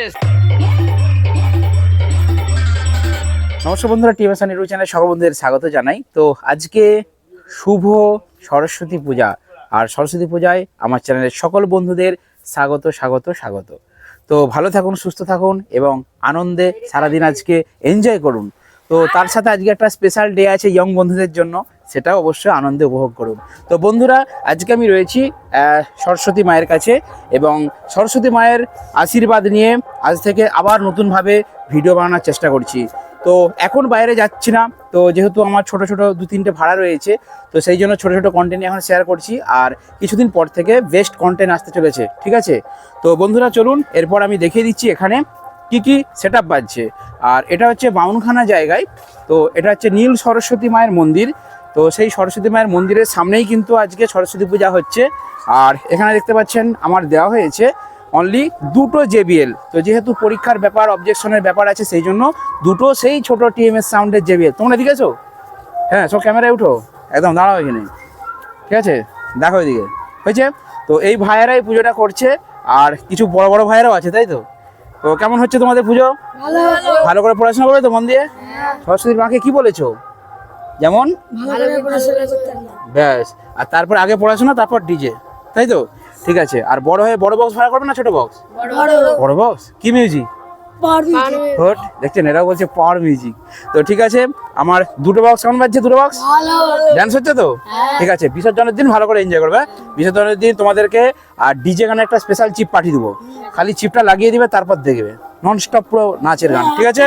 Yes নমস্কার বন্ধুরা TMS নিরু channel সকল বন্ধুদের স্বাগত জানাই। তো আজকে শুভ সরস্বতী পূজা, আর সরস্বতী পূজায় আমার চ্যানেলের সকল বন্ধুদের স্বাগত স্বাগত স্বাগত। তো ভালো থাকুন, সুস্থ থাকুন এবং আনন্দে সারাদিন আজকে এনজয় করুন। তো তার সাথে আজকে একটা স্পেশাল ডে আছে ইয়ং বন্ধুদের জন্য। সেটাও অবশ্যই আনন্দে উপভোগ করুন। তো বন্ধুরা, আজকে আমি রয়েছি সরস্বতী মায়ের কাছে এবং সরস্বতী মায়ের আশীর্বাদ নিয়ে আজ থেকে আবার নতুনভাবে ভিডিও বানানোর চেষ্টা করছি। তো এখন বাইরে যাচ্ছি না, তো যেহেতু আমার ছোট ছোট দু তিনটে ভাড়া রয়েছে, তো সেই জন্য ছোট ছোট কন্টেন্ট এখন শেয়ার করছি আর কিছুদিন পর থেকে বেস্ট কন্টেন্ট আসতে চলেছে, ঠিক আছে? তো বন্ধুরা, চলুন, এরপর আমি দেখিয়ে দিচ্ছি এখানে কি কি সেট বাজছে। আর এটা হচ্ছে বাউনখানা জায়গায়, তো এটা হচ্ছে নীল সরস্বতী মায়ের মন্দির তো সেই সরস্বতী মায়ের মন্দিরের সামনেই কিন্তু আজকে সরস্বতী পূজা হচ্ছে। আর এখানে দেখতে পাচ্ছেন আমার দেওয়া হয়েছে অনলি দুটো জেবিএল তো যেহেতু পরীক্ষার ব্যাপার অবজেকশনের ব্যাপার আছে সেই জন্য দুটো সেই ছোট টিএমএস সাউন্ডের জেবিএল তোমরা এদিকে আছো হ্যাঁ সব ক্যামেরায় উঠো। একদম দাঁড়াও এখানে। ঠিক আছে? দেখো এদিকে। হয়েছে? তো এই ভাইয়েরাই পুজোটা করছে আর কিছু বড় বড় ভাইয়েরাও আছে তাই তো? তো কেমন হচ্ছে তোমাদের পুজো? ভালো। করে পড়াশোনা করবে তো মন দিয়ে? সরস্বতীর মাকে কি বলেছ? যেমন? ভালো করে পড়াশোনা করতে হবে ব্যাস। আর তারপর আগে পড়াশোনা তারপর ডিজে। তাই তো? ঠিক আছে। আর বড় হয়ে বড় বক্স ভাড়া করবে না ছোট বক্স বড় বড় বক্স কি মিউজিক হট দেখছেন? এরা বলছে পাওয়ার মিউজিক তো ঠিক আছে আমার দুটো বক্স কেমন বাজছে? দুটো বক্স ড্যান্স হচ্ছে তো? ঠিক আছে। বিসর্জনের দিন ভালো করে এনজয় করবে। বিসর্জনের দিন তোমাদেরকে আর ডিজে গানে একটা স্পেশাল চিপ পাঠিয়ে দেবো। খালি চিপটা লাগিয়ে দিবে তারপর দেখবে। নন স্টপ পুরো নাচের গান। ঠিক আছে?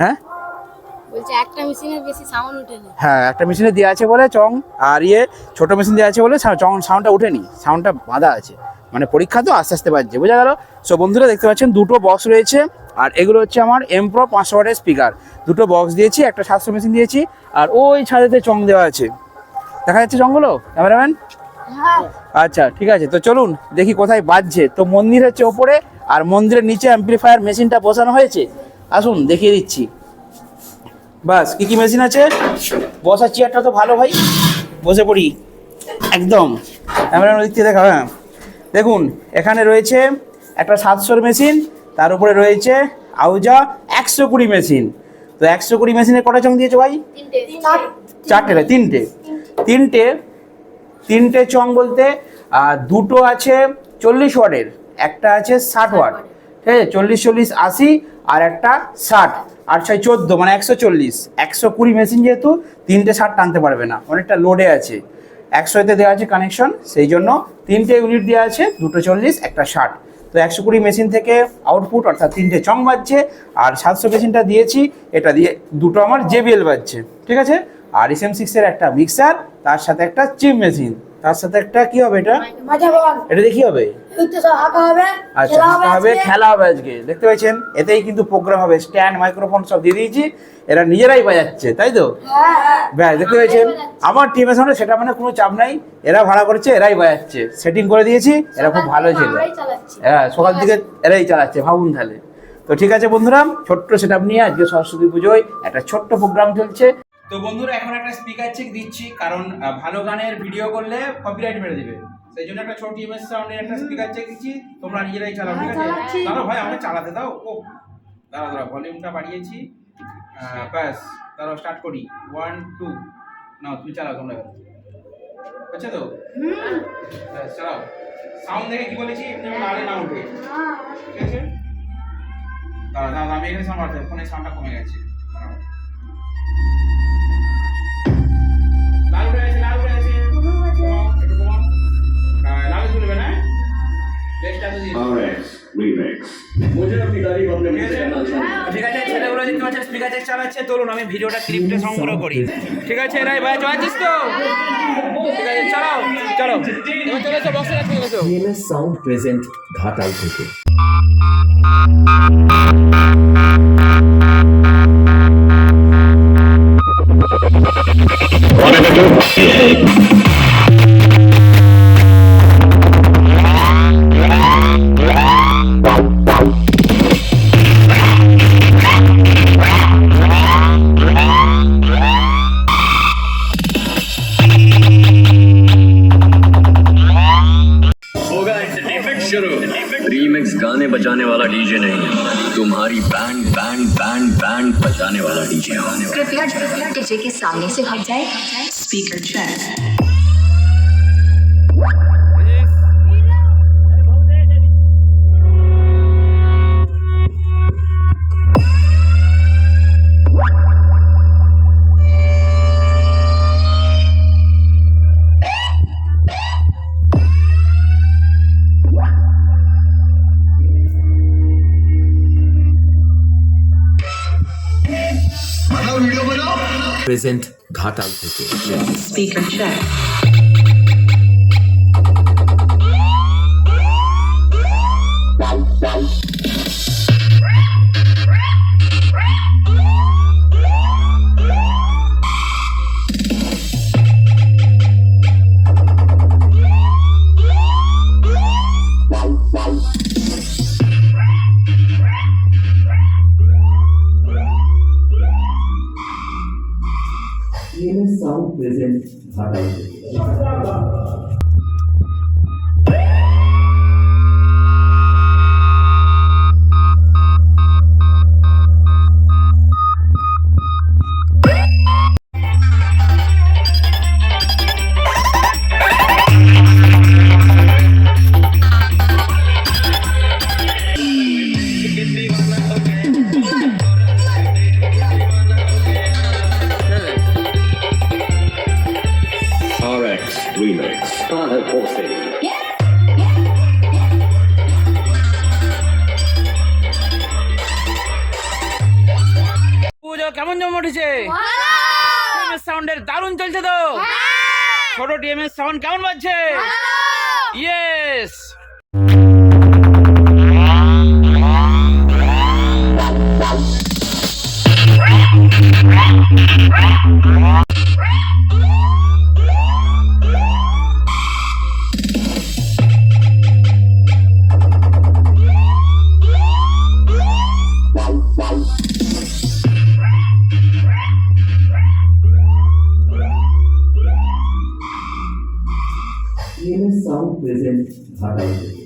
হ্যাঁ? বলছে একটা বেশি সাউন্ড ওঠে না হ্যাঁ একটা মেশিনে দেওয়া আছে বলে চং আর ইয়ে ছোট মেশিন দেওয়া আছে বলে চং সাউন্ডটা ওঠেনি সাউন্ডটা বাঁধা আছে। মানে পরীক্ষা তো আস্তে আস্তে বাজছে বোঝা গেল? সো বন্ধুরা দেখতে পাচ্ছেন দুটো বক্স রয়েছে। আর এগুলো হচ্ছে আমার এম প্রো পাঁচশো ওয়াটের স্পিকার দুটো বক্স দিয়েছি একটা সাতশো মেশিন দিয়েছি আর ওই ছাদেতে চং দেওয়া আছে। দেখা যাচ্ছে চংগুলো ক্যামেরাম্যান? হ্যাঁ। আচ্ছা ঠিক আছে তো চলুন দেখি কোথায় বাজছে। তো মন্দির হচ্ছে ওপরে আর মন্দিরের নিচে অ্যাম্পলিফায়ার মেশিনটা বসানো হয়েছে। আসুন দেখিয়ে দিচ্ছি। বাস কি কি মেশিন আছে? বসার চেয়ারটা তো ভালো ভাই। বসে পড়ি। একদম। ক্যামেরা দিক থেকে দেখা হ্যাঁ। দেখুন এখানে রয়েছে একটা সাতশোর মেশিন তার উপরে রয়েছে আউজা একশো কুড়ি মেশিন। তো একশো কুড়ি মেশিনে কটা চং দিয়েছ ভাই? চারটে না তিনটে। তিনটে তিনটে চং বলতে দুটো আছে চল্লিশ ওয়াটের একটা আছে ষাট ওয়াট। ঠিক আছে? চল্লিশ চল্লিশ আশি আর একটা ষাট। আর ছয় চোদ্দ মানে একশো চল্লিশ। একশো কুড়ি মেশিন যেহেতু, তিনটে ষাট টানতে পারবে না, অনেকটা লোডে আছে। একশোতে দেওয়া আছে কানেকশন সেই জন্য তিনটে ইউনিট দেওয়া আছে, দুটো চল্লিশ, একটা ষাট। তো একশো কুড়ি মেশিন থেকে আউটপুট অর্থাৎ তিনটে চং বাজছে, আর সাতশো মেশিনটা দিয়েছি, এটা দিয়ে দুটো আমার জেবিএল বাজছে, ঠিক আছে? আর এস এম সিক্সের একটা মিক্সার তার সাথে একটা চিপ মেশিন তার সাথে একটা কি হবে এটা? এটা দেখি হবে? আচ্ছা হবে খেলা হবে আজকে। দেখতে পাচ্ছেন এতেই কিন্তু প্রোগ্রাম হবে। স্ট্যান্ড মাইক্রোফোন সব দিয়ে দিয়েছি। এরা নিজেরাই বাজাচ্ছে তাই তো? হ্যাঁ হ্যাঁ। ব্যাস দেখতে আমার টিমের সামনে সেটা মানে কোনো চাপ নাই। এরা ভাড়া করেছে এরাই বাজাচ্ছে। সেটিং করে দিয়েছি এরা খুব ভালো ছিল হ্যাঁ সকাল থেকে এরাই চালাচ্ছে ভাবুন তাহলে। তো ঠিক আছে বন্ধুরা ছোট্ট সেটা নিয়ে আজকে সরস্বতী পুজোয় একটা ছোট্ট প্রোগ্রাম চলছে। তো বন্ধুরা এখন একটা স্পিকার চেক দিচ্ছি কারণ ভালো গানের ভিডিও করলে কপিরাইট মেরে দিবে। সেই জন্য একটা ছোট ইমেজ সাউন্ডের একটা স্পিকার চেক দিচ্ছি তোমরা নিজেরাই চালাও ঠিক আছে। দাঁড়াও ভাই আমাকে চালাতে দাও। ও দাঁড়াও দাঁড়াও ভলিউমটা বাড়িয়েছি। ব্যাস দাঁড়াও স্টার্ট করি। ওয়ান টু না তুমি চালাও তোমরা এবার। হচ্ছে তো? ব্যাস চালাও। সাউন্ড দেখে কি বলেছি? এমনি যেন না উঠে। ঠিক আছে? দাঁড়া দাঁড়া আমি এখানে সাউন্ড বাড়তে ফোনের সাউন্ডটা কমে গেছে। দাঁড়াও। ঠিক আছে? ছেলেগুলো দেখতে পাচ্ছেন স্পিকার চেক চালাচ্ছে। চলুন আমি ভিডিওটা ক্লিপটা সংগ্রহ করি। ঠিক আছে রাই ভাই চালাচ্ছিস তো? ঠিক আছে চালাও চলো চলে এসো বক্সে রাখতে চলে সাউন্ড প্রেজেন্ট ঘাটাল থেকে। है। बैंड बजाने वाला डीजे होने वाला कृपया डीजे के सामने से हट जाए। स्पीकर चेक প্রেজেন্ট ঘাটাল থেকে। Speaker check sound present Ghatal থেকে জমে উঠেছে। সাউন্ডের দারুণ চলছে তো। ছোট টিএমএস সাউন্ড কেমন বাজছে? ইয়েস সাউন্ড প্রেজেন্ট ঘাটাল থেকে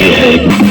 ये है